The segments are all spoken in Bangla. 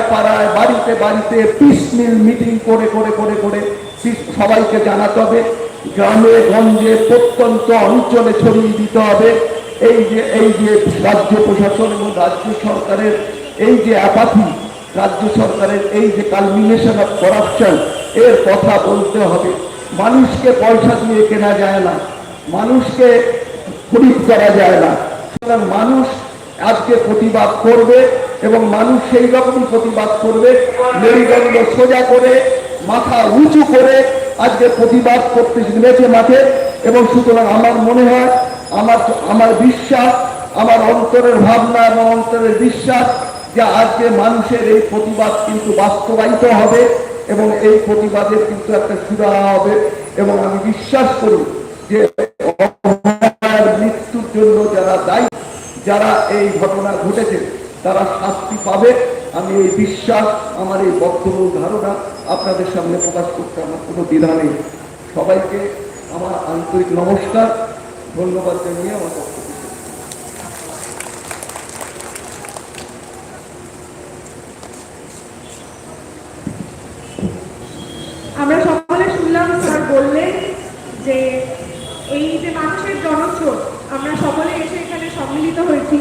পাড়ায়, বাড়িতে বাড়িতে পিসমিল মিটিং করে করে করে করে পিস- সবাইকে জানাতে হবে। গ্রামে, গঞ্জে, প্রত্যন্ত অঞ্চলে ছড়িয়ে দিতে হবে। এই যে এই যে রাজ্য প্রশাসন এবং রাজ্য সরকারের এই যে অ্যাপাথি রাজ্য সরকারের এই যে কালমিনেশন অফ করাপশন এর কথা বলতে হবে। মানুষকে পয়সা দিয়ে কেনা যায় না। মানুষকে খরিদ করা যায় না। মানুষ আজকে প্রতিবাদ করবে এবং মানুষ সেই রকমই প্রতিবাদ করবে। মেরুদণ্ড সোজা করে, মাথা উঁচু করে আজকে প্রতিবাদ করতে নেমেছে মাঠে এবং সুতরাং আমার মনে হয়, আমার আমার বিশ্বাস, আমার অন্তরের ভাবনা এবং অন্তরের বিশ্বাস যে আজকে মানুষের এই প্রতিবাদ কিন্তু বাস্তবায়িত হবে এবং এই প্রতিবাদের কিন্তু একটা সুরা হবে এবং আমি বিশ্বাস করি যে অভয়ার মৃত্যুর জন্য যারা দায়ী যারা এই ঘটনা ঘটেছে, তারা শাস্তি পাবে। আমি এই বিশ্বাস, আমার এই বক্তব্য ধারণা আপনাদের সামনে প্রকাশ করতে আমার কোনো দ্বিধা নেই। সবাইকে আমার আন্তরিক নমস্কার। ধন্যবাদ জানিয়ে আমার বক্তব্য শেষ করছি। আমরা সকলে শুনলাম স্যার বললেন যে এই যে মানুষের জনস্রোত আমরা সকলে এসে এখানে সম্মিলিত হয়েছি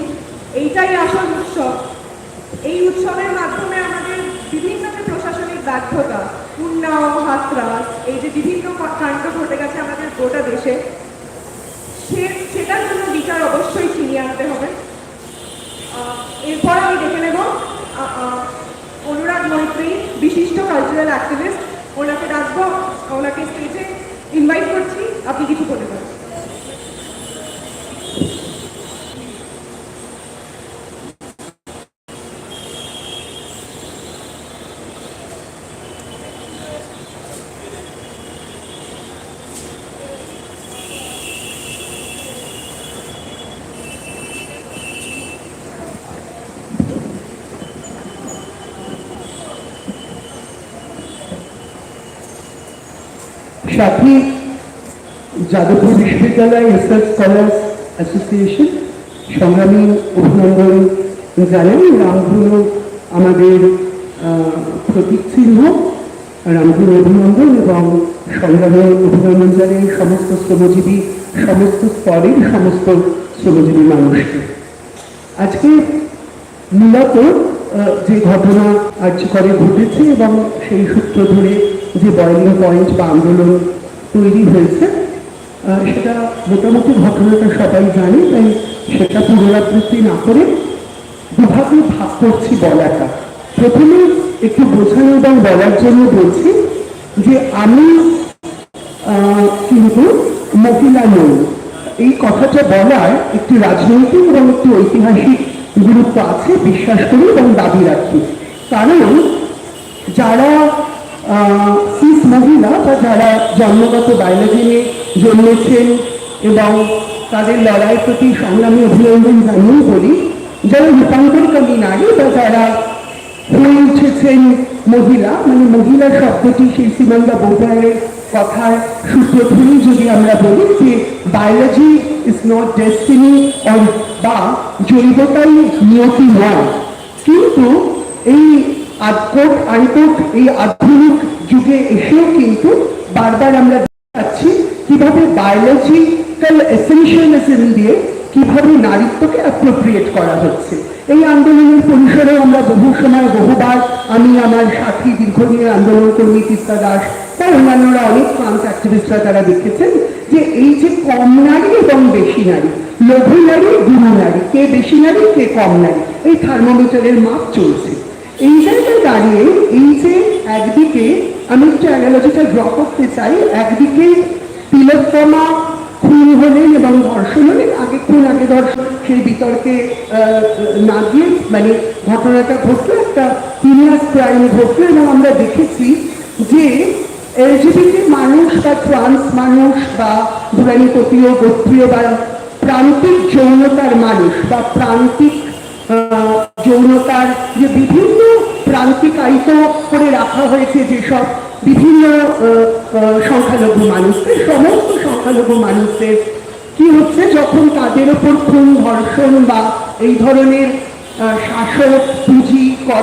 এইটাই আসল উৎসব। এই উৎসবের মাধ্যমে আমাদের বিভিন্ন যে প্রশাসনিক ব্যর্থতা, উন্নাও, হাতরাস, এই যে বিভিন্ন কাণ্ড ঘটে গেছে আমাদের গোটা দেশে, সে, সেটার জন্য বিচার অবশ্যই ছিনিয়ে আনতে হবে। এরপর আমি দেখে নেব অনুরাগ মৈত্রী, বিশিষ্ট কালচারাল অ্যাক্টিভিস্ট ওনাকে ডাকবো, ওনাকে স্টেজে ইনভাইট করছি, আপনি কিছু বলে দেবেন সাথী, যাদবপুর বিশ্ববিদ্যালয় রিসার্চ স্কলার্স অ্যাসোসিয়েশন সংগ্রামী অভিনন্দন জানাই। রামধনু আমাদের প্রতীক চিহ্ন। অভিনন্দন এবং সংগ্রামী অভিনন্দন জানাই সমস্ত শ্রমজীবী, সমস্ত স্তরের সমস্ত শ্রমজীবী মানুষকে। আজকে মূলত যে ঘটনা আর্যকরে ঘটেছে এবং সেই সূত্র ধরে যে বয়েল পয়েন্ট বা আন্দোলন তৈরি হয়েছে সেটা মোটামুটি ঘটনাটা সবাই জানে, তাই সেটা পুনরাবৃত্তি না করে দুভাবে ভাগ করছি বলাটা। প্রথমে একটু বোঝানো এবং বলার জন্য বলছি যে আমি কিন্তু মহিলা নই। এই কথাটা বলার একটি রাজনৈতিক এবং একটি ঐতিহাসিক গুরুত্ব আছে, বিশ্বাস করি এবং দাবি রাখি। কারণ যারা সিস মহিলা বা যারা জন্মগত বায়োলজিনে জন্মেছেন এবং তাদের লড়াইয়ের প্রতি সংগ্রামী অভিনন্দন জানিয়ে বলি, যারা রূপান্তরকামী নারী বা যারা হয়ে উঠেছেন মহিলা মানে মহিলা শব্দটি সেই সীমান্দা বোধায়ের কথার সূত্র ধরেই যদি আমরা বলি যে বায়োলজি ইজ নট ডেস্টিনি বা জৈবতাই নিয়তি নয়। কিন্তু এই আদকোট আনকোট এই আধুনিক যুগে এসেও কিন্তু বারবার আমরা দেখতে পাচ্ছি কীভাবে বায়োলজিক্যাল এসেনশিয়ালিজম দিয়ে কীভাবে নারীত্বকে অ্যাপ্রোপ্রিয়েট করা হচ্ছে। এই আন্দোলনের পরিসরে আমরা বহু সময়, বহুবার আমি আমার সাথী, দীর্ঘদিনের আন্দোলন কর্মী তিস্তা দাস বা অন্যান্যরা অনেক ট্রান্স অ্যাক্টিভিস্টরা তারা দেখেছেন যে এই যে কম নারী এবং বেশি নারী, লঘু নারী, গুরু নারী, কে বেশি নারী, কে কম নারী, এই থার্মোমিটারের মাপ চলছে। এই জায়গায় দাঁড়িয়ে এই যে একদিকে আমি একটু অ্যানালজিটা ড্র করতে চাই একদিকে তিলোত্তমা খুন হলেন এবং ধর্ষণ হলেন। আগে খুন, আগে ধর্ষণ। সেই বিতর্কে না গিয়ে মানে ঘটনাটা ঘটলো, একটা সিরিয়াস ক্রাইম ঘটলো এবং আমরা দেখেছি যে এলজিবিটি মানুষ বা ট্রান্স মানুষ বা ধরেন গোত্রীয় বা প্রান্তিক যৌনতার মানুষ বা প্রান্তিক যৌনতার যে বিভিন্ন প্রান্তিকায়িত করে রাখা হয়েছে যেসব বিভিন্ন সংখ্যালঘু মানুষদের, সমস্ত সংখ্যালঘু মানুষদের। কি হচ্ছে? যখন তাদের ওপর খুন, ধর্ষণ বা এই ধরনের শাসক পুঁজি